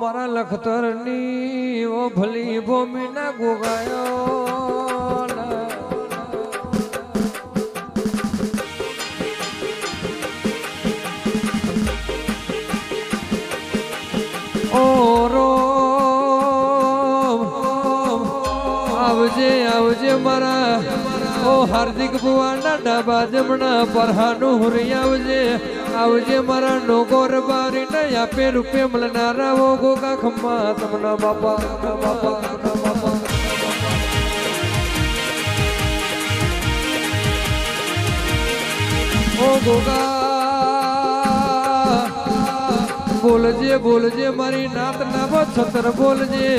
મારા લખતરની ઓ ભલી ગોગાયો ના. ગોગાયો આવજે આવજે મારા, ઓ હાર્દિક ભુવાના ડાબા જમણા પરહાનું હુરી આવજે આવજે મારા નોગોર બારી ને આપે રૂપે મળનારા ઓ ગોગા ખમ્મા તમના બાપા બાપા બાપા. ઓ ગોગા. બોલજે બોલજે મારી નાત ના છતર બોલજે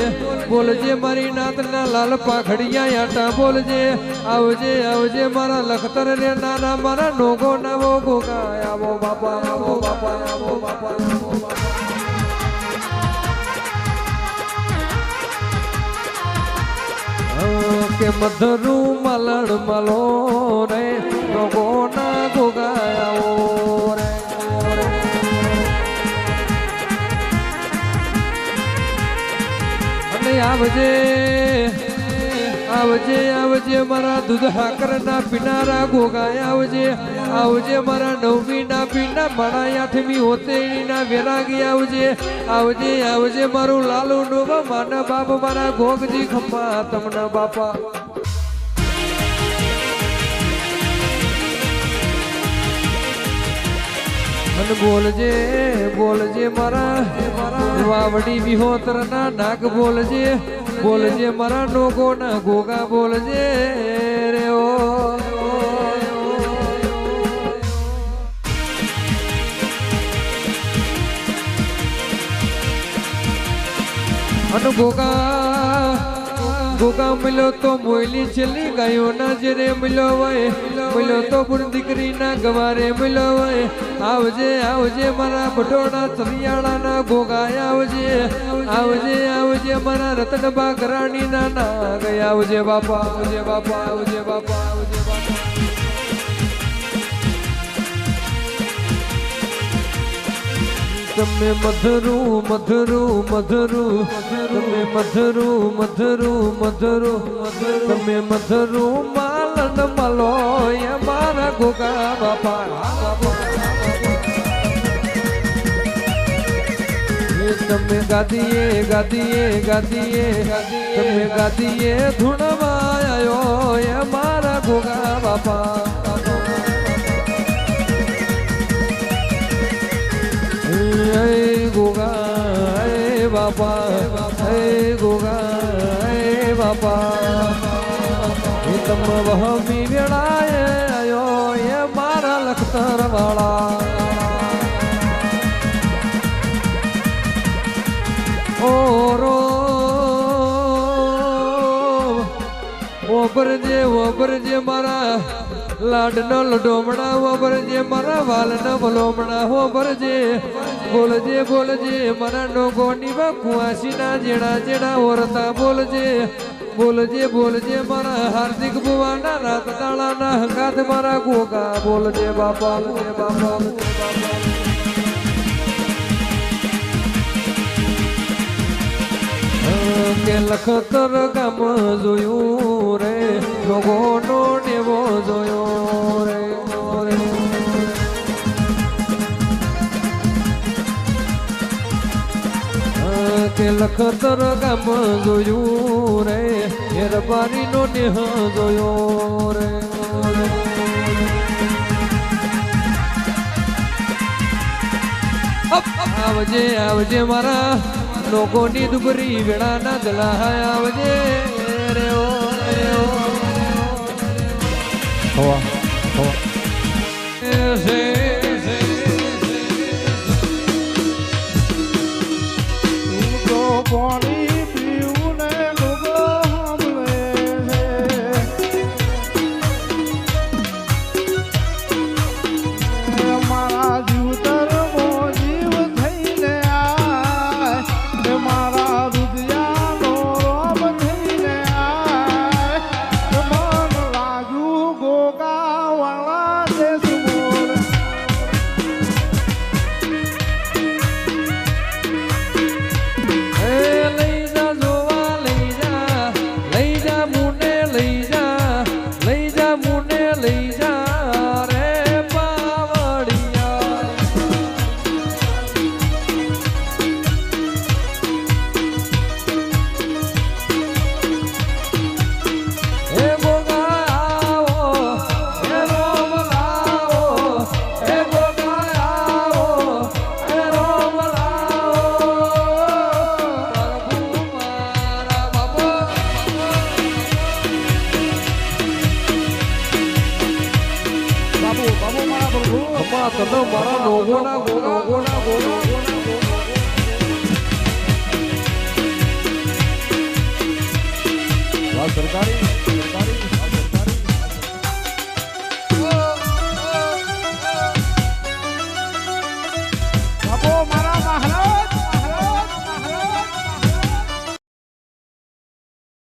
બોલજે મારી નાત ના લાલ પાખડિયા આટા બોલજે આવજે આવજે મારા લખતર રે નાના મારા નોગો નવો ગોગા આવો બાપા આવો બાપા આવો બાપા આવો બાપા કે મધરું મલણ મલો રે નોગો ના ગોગાયાઓ અને આવજે આવજે આવજે, મારા દૂધ હાકર ના પીનારા ગોગાય આવજે આવજે, મારા નવમી ના પીના મારા આઠમી હોતેણી ના વેરાગી આવજે આવજે આવજે, મારું લાલુ નું માના બાપ, મારા ગોગજી ખંભા તમના બાપા. અને બોલજે બોલજે મારા. વાવડી વિહોતર ના નાગ બોલજે બોલજે મારા નોગો ના ગોગા બોલજે રે ઓ. અને ગોગા ગોગા મળ્યો તો મોયલી છેલ્લી ગાયો ના જરે મળ્યો વય મળ્યો તો પણ દીકરી ના ગવારે મળ્યો વય આવજે આવજે મારા બટોડા સરિયાળા ના ગોગા આવજે. આવજે આવજે મારા રતન ઘરાણી ના ના ગયા. આવજે બાપા આવજે બાપા આવજે બાપા, આવજે તમે મધરું મધરું મધરું. તમે મધરું મધરું મધરું. તમે મધરું, માલન મલો એ મારા ગોગા બાપા. તમે ગાદીએ ગાદીએ ગાદીએ. તમે ગાદીએ ધૂણવા આવ્યો એ મારા ગોગા બાપા. બાપા, હે ગોગા, હે બાપા. એ તમ વહમી વેળાએ આયો એ મારા લખતર વાળા ઓરો ઓબરજે ઓબરજે મારા લાડનો લડોમણા, ઓબરજે મારા વાલનો વલોમણા, ઓબરજે બોલજે બોલજે મારા નોગોની કુવાસીના જેડા જેડા ઓરતા બોલજે. બોલજે બોલજે, મારા હાર્દિક બુવાના રાત તાળાના હંગાત મારા ગોગા. બોલજે બાપા બોલજે બાપા બાપા કે લખતર ગામ જોયું રે ભગોનો નેવો જોયો રે. કે લખતર ગામ જોયું રે. હેરબારી નો નેહ જોયો રે. આવજે આવજે મારા લોકોની દુબરી વેળાના દલા આવજે રે ઓ. તમે મારા રોગોના રોગોના રોગોના સરકારી?